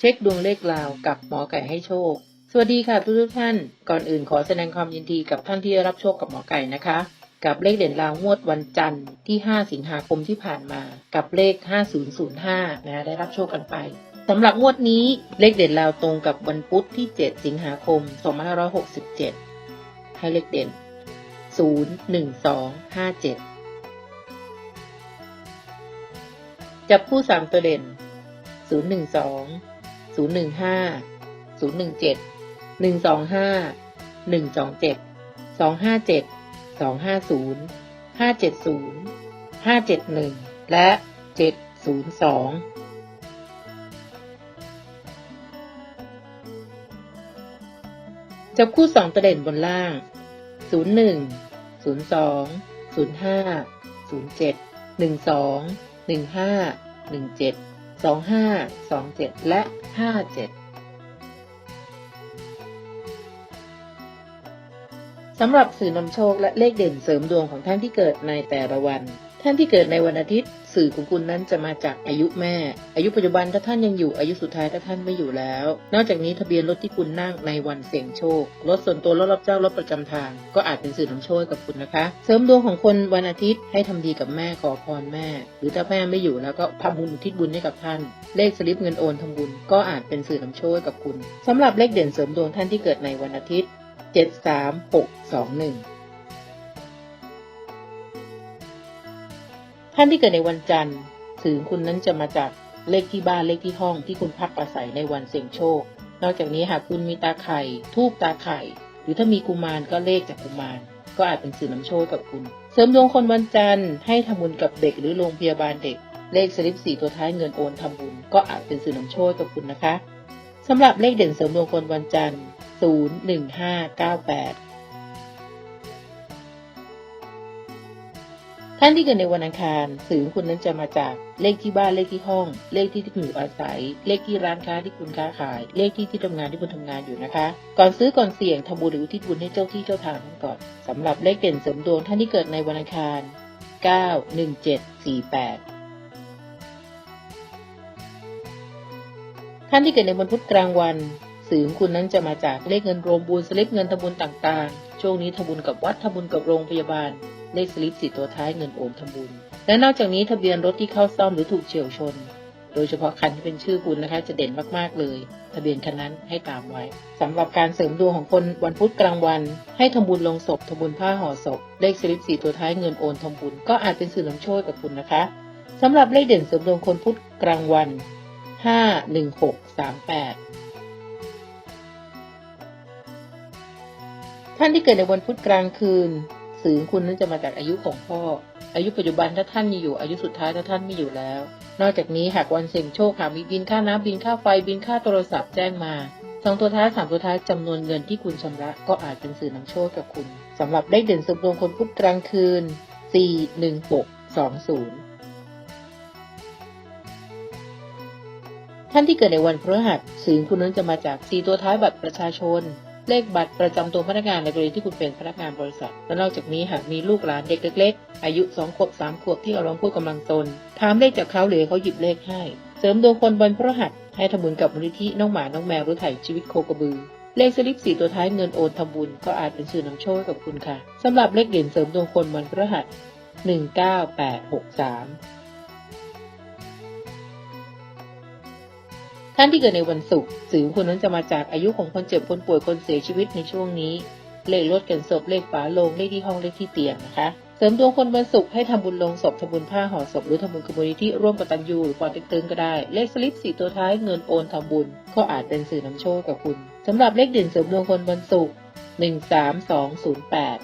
เช็คดวงเลขราวกับหมอไก่ให้โชค สวัสดีค่ะทุกทุกท่าน ก่อนอื่นขอแสดงความยินดีกับท่านที่ได้รับโชคกับหมอไก่นะคะ กับเลขเด่นราวงวดวันจันทร์ที่ 5 สิงหาคมที่ผ่านมา กับเลข 5005 นะได้รับโชคกันไปสำหรับงวดนี้เลขเด่นราวตรงกับวันพุธที่ 7 สิงหาคม 2567 ให้เลขเด่น 01257 จับคู่สามตัวเด่นศู นย์หนึ่งสองศูนย์หนึ่งห้าศูนย์หนึ่งเจ็ดหนึ่งสองห้าหนึ่งสองเจ็ดสองห้าเจ็ดสองห้าศูนย์ห้าเจ็ดศูนย์ห้าเจ็ดหนึ่งและเจ็ดศูนย์สองจับคู่สองตัวเด่นบนล่างศูนย์หนึ่งศู นย์สองศูนย์ห้าศูนย์เจ็ดหนึ่งสองหนึ่งห้าหนึ่งเจ็ดสองห้าสองเจ็ดและห้าเจ็ดสำหรับสื่อนำโชคและเลขเด่นเสริมดวงของท่านที่เกิดในแต่ละวัน ท่านที่เกิดในวันอาทิตย์ สื่อของคุณนั้นจะมาจากอายุแม่ อายุปัจจุบันถ้าท่านยังอยู่อายุสุดท้ายถ้าท่านไม่อยู่แล้ว นอกจากนี้ทะเบียนรถที่คุณนั่งในวันเสี่ยงโชค รถส่วนตัวรถรับจ้างรถประจำทาง ก็อาจเป็นสื่อนำโชคกับคุณนะคะ เสริมดวงของคนวันอาทิตย์ให้ทำดีกับแม่ขอพรแม่ หรือถ้าแม่ไม่อยู่แล้วก็ทำบุญอุทิศบุญให้กับท่าน เลขสลิปเงินโอนทำบุญ ก็อาจเป็นสื่อนำโชคกับคุณสำหรับเลขเด่นเสริมดวงท่านที่เกิดในวันอาทิตย์ 73621 ท่านที่เกิดในวันจันทร์สื่อคุณนั้นจะมาจากเลขที่บ้านเลขที่ห้องที่คุณพักอาศัยในวันเสี่ยงโชค นอกจากนี้หากคุณมีตาไข่ทูบตาไข่ หรือถ้ามีกุมารก็เลขจากกุมาร ก็อาจเป็นสื่อนำโชคกับคุณ เสริมดวงคนวันจันทร์ให้ทำบุญกับเด็กหรือโรงพยาบาลเด็ก เลขสลิปสี่ตัวท้ายเงินโอนทำบุญ ก็อาจเป็นสื่อนำโชคกับคุณนะคะสำหรับเลขเด่นเสริมดวงคนวันจันทร์01598 ท่านที่เกิดในวันอังคารสื่อของคุณนั้นจะมาจากเลขที่บ้านเลขที่ห้อง เลขที่ที่คุณอยู่อาศัย เลขที่ร้านค้าที่คุณค้าขาย เลขที่ที่ทำงานที่คุณทำงานอยู่นะคะ ก่อนซื้อก่อนเสี่ยงทำบุญหรืออุทิศบุญให้เจ้าที่เจ้าทางก่อนสำหรับเลขเด่นเสริมดวงท่านที่เกิดในวันอังคาร 91748 ท่านที่เกิดในวันพุธกลางวันสื่อของคุณนั้นจะมาจากเลขเงินรวมบุญสลิปเงินทำบุญต่างๆ ช่วงนี้ทำบุญกับวัดทำบุญกับโรงพยาบาล เลขสลิปสี่ตัวท้ายเงินโอนทำบุญ และนอกจากนี้ทะเบียนรถที่เข้าซ่อมหรือถูกเฉียวชน โดยเฉพาะคันที่เป็นชื่อคุณนะคะ จะเด่นมากๆเลย ทะเบียนคันนั้นให้ตามไว้สำหรับการเสริมดวงของคนวันพุธกลางวัน ให้ทำบุญลงศพทำบุญผ้าห่อศพ เลขสลิปสี่ตัวท้ายเงินโอนทำบุญ ก็อาจเป็นสื่อนำโชคกับคุณนะคะสำหรับเลขเด่นเสริมดวงคนพุธกลางวันห้าหนึ่งหกสามแปดท่านที่เกิดในวันพุธกลางคืน สื่อของคุณนั้นจะมาจากอายุของพ่อ อายุปัจจุบันถ้าท่านมีอยู่อายุสุดท้ายถ้าท่านไม่อยู่แล้ว นอกจากนี้หากวันเสี่ยงโชคหากมีบินค่าน้ำบินค่าไฟบินค่าโทรศัพท์แจ้งมาสองตัวท้ายสามตัวท้ายจำนวนเงินที่คุณชำระก็อาจเป็นสื่อนำโชคกับคุณสำหรับเลขเด่นสมดวงคนพุธกลางคืน 4 1 6 2 0ท่านที่เกิดในวันพฤหัสสื่อคุณนั้นจะมาจากสีตัวท้ายบัตรประชาชน เลขบัตรประจำตัวพนักงานในกรณีที่คุณเป็นพนักงานบริษัท และนอกจากนี้หากมีลูกหลานเด็กเล็กๆ อายุ2ขวบ3ขวบที่กำลังพูดกำลังตน ถามเลขจากเขาหรือเขาหยิบเลขให้ เสริมดวงคนวันพฤหัสให้ทำบุญกับมูลนิธิน้องหมา น้องแมวหรือไถ่ชีวิตโคกระบือ เลขสลิปสีตัวท้ายเงินโอนทำบุญก็อาจเป็นสื่อนำโชคกับคุณค่ะสำหรับเลขเด่นเสริมดวงคนวันพฤหัส 19863 ท่านที่เกิดในวันศุกร์สื่อคุณนั้นจะมาจากอายุของคนเจ็บคนป่วยคนเสียชีวิตในช่วงนี้ เลขรถกันศพเลขฝาโลงเลขที่ห้องเลขที่เตียงนะคะ เสริมดวงคนวันศุกร์ให้ทำบุญลงศพทำบุญผ้าห่อศพหรือทำบุญกมูนิธิร่วมกตัญญูหรือปอเต็กตึงก็ได้ เลขสลิปสี่ตัวท้ายเงินโอนทำบุญ ก็อาจเป็นสื่อนำโชคกับคุณสำหรับเลขเด่นเสริมดวงคนวันศุกร์หนึ่งสามสองศูนย์แปด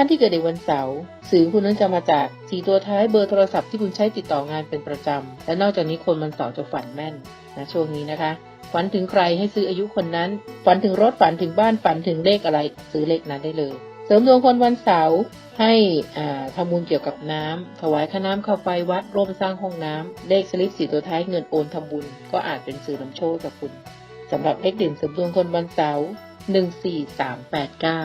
ท่านที่เกิดในวันเสาร์สื่อคุณนั้นจะมาจากสีตัวท้ายเบอร์โทรศัพท์ที่คุณใช้ติดต่องานเป็นประจำ และนอกจากนี้คนวันเสาร์จะฝันแม่นนะช่วงนี้นะคะ ฝันถึงใครให้ซื้ออายุคนนั้น ฝันถึงรถฝันถึงบ้านฝันถึงเลขอะไรซื้อเลขนั้นได้เลย เสริมดวงคนวันเสาร์ให้อ่าทำบุญเกี่ยวกับน้ำถวายค่าน้ำค่าไฟวัดร่วมสร้างห้องน้ำเลขสลิปสีตัวท้ายเงินโอนทำบุญ ก็อาจเป็นสื่อนำโชคกับคุณสำหรับเลขเด่นเสริมดวงคนวันเสาร์หนึ่งสี่สามแปดเก้า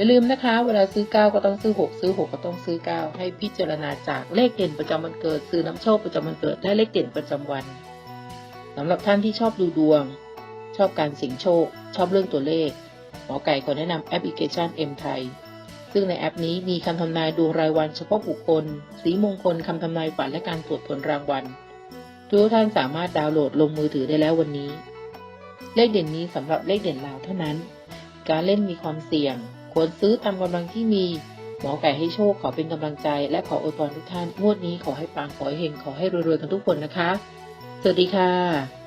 อย่าลืมนะคะ เวลาซื้อ 9 ก็ต้องซื้อ 6 ซื้อ 6 ก็ต้องซื้อ 9 ให้พิจารณาจากเลขเด่นประจำวันเกิด ซื้อน้ำโชคประจำวันเกิดและเลขเด่นประจำวันสำหรับท่านที่ชอบดูดวง ชอบการเสี่ยงโชค ชอบเรื่องตัวเลข หมอไก่ขอแนะนำแอปพลิเคชัน M ไทยซึ่งในแอปนี้มีคำทำนายดวงรายวันเฉพาะบุคคล สีมงคลคำทำนายฝันและการตรวจผลรางวัลทุกท่านสามารถดาวน์โหลดลงมือถือได้แล้ววันนี้ เลขเด่นนี้สำหรับเลขเด่นลาวเท่านั้น การเล่นมีความเสี่ยง ควรซื้อตามกำลังที่มี หมอไก่ให้โชคขอเป็นกำลังใจ และขออวยพรทุกท่านงวดนี้ขอให้ปังขอให้เฮงขอให้รวยๆกันทุกคนนะคะ สวัสดีค่ะ